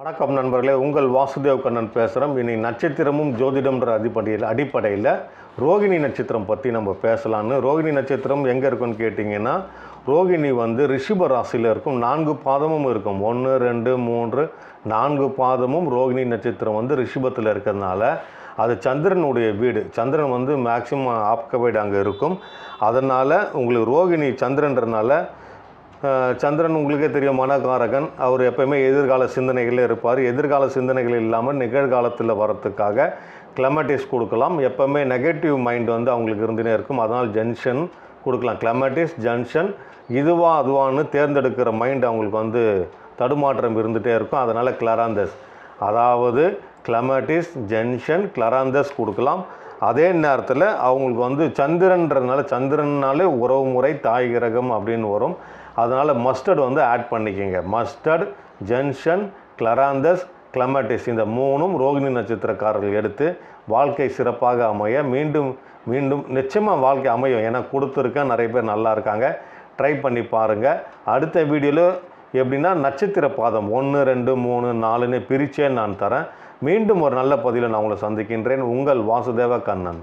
வணக்கம் நண்பர்களே உங்கள் வாசுதேவ் கண்ணன் பேசுகிறோம் இனி நட்சத்திரமும் ஜோதிடம்ன்ற அடிப்படையில் அடிப்படையில் ரோகிணி நட்சத்திரம் பற்றி நம்ம பேசலான்னு. ரோகிணி நட்சத்திரம் எங்கே இருக்குன்னு கேட்டிங்கன்னா ரோகிணி வந்து ரிஷிப ராசியில் இருக்கும். நான்கு பாதமும் இருக்கும். ஒன்று ரெண்டு மூன்று நான்கு பாதமும் ரோகிணி நட்சத்திரம் வந்து ரிஷிபத்தில் இருக்கிறதுனால அது சந்திரனுடைய வீடு. சந்திரன் வந்து மேக்சிமம் ஆப்கவைடு அங்கே இருக்கும். அதனால் உங்களுக்கு ரோகிணி சந்திரன்றனால சந்திரன் உங்களுக்கே தெரியும் மனகாரகன் அவர் எப்பயுமே எதிர்கால சிந்தனைகளே இருப்பார். எதிர்கால சிந்தனைகள் இல்லாமல் நிகழ்காலத்தில் வரத்துக்காக கிளமட்டிஸ் கொடுக்கலாம். எப்பவுமே நெகட்டிவ் மைண்ட் வந்து அவங்களுக்கு இருந்துனே இருக்கும். அதனால் ஜென்ஷன் கொடுக்கலாம். கிளமட்டிஸ் ஜங்ஷன் இதுவா அதுவான்னு தேர்ந்தெடுக்கிற மைண்ட் அவங்களுக்கு வந்து தடுமாற்றம் இருந்துகிட்டே இருக்கும். அதனால் கிளராந்தஸ் அதாவது கிளமட்டிஸ் ஜென்ஷன் கிளராந்தஸ் கொடுக்கலாம். அதே நேரத்தில் அவங்களுக்கு வந்து சந்திரன்றதுனால சந்திரனாலே உறவு முறை தாய் கிரகம் அப்படின்னு வரும். அதனால் மஸ்டர்ட் வந்து ஆட் பண்ணிக்கோங்க. மஸ்டர்ட் ஜென்ஷன் கிளராந்தஸ் கிளமட்டிஸ் இந்த மூணும் ரோகிணி நட்சத்திரக்காரர்கள் எடுத்து வாழ்க்கை சிறப்பாக அமைய மீண்டும் மீண்டும் நிச்சயமாக வாழ்க்கை அமையும். ஏன்னா கொடுத்துருக்கேன் நிறைய பேர் நல்லா இருக்காங்க. ட்ரை பண்ணி பாருங்கள் அடுத்த வீடியோவில் எப்படின்னா நட்சத்திர பாதம் ஒன்று ரெண்டு மூணு நாலுன்னு பிரிச்சே நான் தரேன். மீண்டும் ஒரு நல்ல பதிவில் நான் உங்களை சந்திக்கின்றேன். உங்கள் வாசுதேவ கண்ணன்.